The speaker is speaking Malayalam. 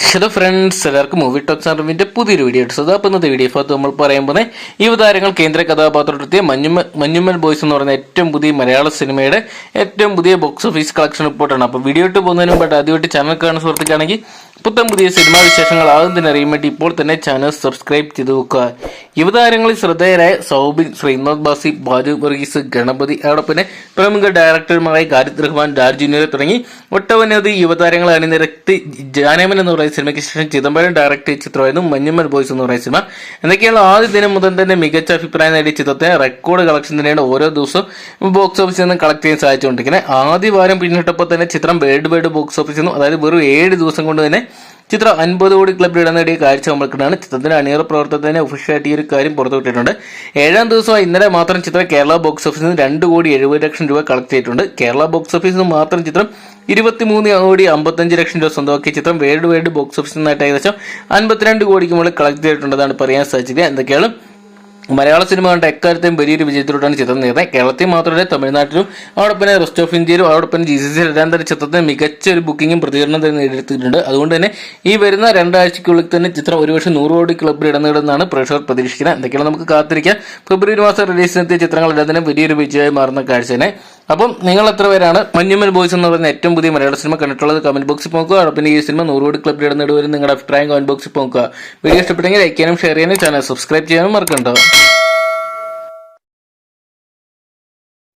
ഹലോ ഫ്രണ്ട്സ് എല്ലാവർക്കും മൂവി ടോക്സ് അറിവിന്റെ പുതിയൊരു വീഡിയോ എടുത്തത് അപ്പോൾ ഇന്നത്തെ വീഡിയോ ഭാഗത്ത് നമ്മൾ പറയാൻ പോകുന്നത് യുവതാരങ്ങൾ കേന്ദ്ര കഥാപാത്രത്തിലെത്തിയ മഞ്ഞുമ്മ മഞ്ഞുമ്മൽ ബോയ്സ് എന്ന് പറയുന്ന ഏറ്റവും പുതിയ മലയാള സിനിമയുടെ ഏറ്റവും പുതിയ ബോക്സ് ഓഫീസ് കളക്ഷൻ റിപ്പോർട്ടാണ് അപ്പോൾ വീഡിയോ ഇട്ട് പോകുന്നതിന് മുമ്പായിട്ട് ആദ്യമായിട്ട് ചാനൽ കാണുന്ന സുഹൃത്തുക്കാണെങ്കിൽ പുത്തൻ പുതിയ സിനിമാ വിശേഷങ്ങൾ ആദ്യം തന്നെ അറിയാൻ വേണ്ടി ഇപ്പോൾ തന്നെ ചാനൽ സബ്സ്ക്രൈബ് ചെയ്ത് നോക്കുക. യുവതാരങ്ങളിൽ ശ്രദ്ധേയരായ സൗബിൻ ശ്രീനാഥ് ബാസി ബാജു വർഗീസ് ഗണപതി അതോടൊപ്പം പ്രമുഖ ഡയറക്ടർമാരായ ഗാരിദ് റഹ്മാൻ ഡാർജുനിയർ ജൂനിയർ തുടങ്ങി ഒട്ടനവധി യുവതാരങ്ങളെ അണിനിരത്തി ജാനമൻ എന്ന് പറയുന്ന സിനിമയ്ക്ക് ശേഷം ചിദംബരം ഡയറക്ട് ചിത്രമായിരുന്നു. മഞ്ഞുമ്മൽ ബോയ്സ് എന്ന് പറയുന്ന സിനിമ. എന്തൊക്കെയാണ് ആദ്യ ദിനം മുതൽ തന്നെ മികച്ച അഭിപ്രായം നേടിയ ചിത്രത്തെ റെക്കോർഡ് കളക്ഷൻ തന്നെയാണ് ഓരോ ദിവസവും ബോക്സ് ഓഫീസിൽ നിന്ന് കളക്ട് ചെയ്യാൻ സാധിച്ചുകൊണ്ടിരിക്കുന്നത്. ആദ്യ വാരം പിന്നിട്ടപ്പോൾ തന്നെ ചിത്രം വേൾഡ് വൈഡ് ബോക്സ് ഓഫീസിൽ നിന്നും അതായത് വെറും ഏഴ് ദിവസം കൊണ്ട് തന്നെ ചിത്രം അൻപത് കോടി ക്ലബിൽ ഇടം നേടിയ കാഴ്ച നമ്മൾക്കാണ് ചിത്രത്തിന്റെ അണിയറ പ്രവർത്തനത്തിന് ഒഫീഷ്യലായിട്ട് ഈ ഒരു കാര്യം പുറത്തുവിട്ടിട്ടുണ്ട് ഏഴാം ദിവസമായി ഇന്നലെ മാത്രം ചിത്രം കേരള ബോക്സ് ഓഫീസിൽ നിന്ന് രണ്ട് കോടി എഴുപത് ലക്ഷം രൂപ കളക്ട് ചെയ്തിട്ടുണ്ട്. കേരള ബോക്സ് ഓഫീസിൽ നിന്ന് മാത്രം ചിത്രം ഇരുപത്തിമൂന്ന് കോടി അമ്പത്തഞ്ച് ലക്ഷം രൂപ സ്വന്തമാക്കിയ ചിത്രം വേൾഡ് വൈഡ് ബോക്സ് ഓഫീസിൽ നിന്നായിട്ട് ഏകദേശം അൻപത്തിരണ്ട് കോടിക്ക് മുകളിൽ കളക്ട് ചെയ്തിട്ടുണ്ടെന്നാണ് പറയാൻ സാധിച്ചത്. എന്തൊക്കെയാണ്? മലയാള സിനിമ കണ്ട എക്കാലത്തെയും വലിയൊരു വിജയത്തിലൂടെയാണ് ചിത്രം നേടുന്നത് കേരളത്തിൽ മാത്രമല്ല തമിഴ്നാട്ടിലും അതോടൊപ്പം റെസ്റ്റ് ഓഫ് ഇന്ത്യയിലും അതോടൊപ്പം ജി സി സി എല്ലാം ചിത്രത്തിന് മികച്ച ഒരു ബുക്കിങ്ങും പ്രതികരണം തന്നെ നേടിയെടുത്തിട്ടുണ്ട്. അതുകൊണ്ട് തന്നെ ഈ വരുന്ന രണ്ടാഴ്ചയ്ക്കുള്ളിൽ തന്നെ ചിത്രം ഒരുപക്ഷെ നൂറ് കോടി ക്ലബ്ബിൽ ഇടം പ്രേക്ഷകർ പ്രതീക്ഷിക്കുന്നത്. എന്തൊക്കെയാണ് നമുക്ക് കാത്തിരിക്കാം. ഫെബ്രുവരി മാസം റിലീസിനെത്തിയ ചിത്രങ്ങളെല്ലാം തന്നെ വലിയൊരു വിജയമായി മാറുന്ന കാഴ്ച തന്നെ. അപ്പം നിങ്ങൾ എത്ര പേരാണ്? മഞ്ഞുമൽ ബോയ്സ് എന്ന് പറയുന്ന ഏറ്റവും പുതിയ മലയാള സിനിമ കണ്ടിട്ടുള്ളത് കമന്റ് ബോക്സിൽ നോക്കുക. പിന്നെ ഈ സിനിമ നൂറ് കോടി ക്ലബ് ഇടുന്നിടുവരും നിങ്ങളുടെ അഭിപ്രായം കമന്റ് ബോക്സിൽ നോക്കുക. വീഡിയോ ഇഷ്ടപ്പെട്ടെങ്കിൽ ലൈക്ക് ചെയ്യാനും ഷെയർ ചെയ്യാനും ചാനൽ സബ്സ്ക്രൈബ് ചെയ്യാനും മറക്കണ്ടോ.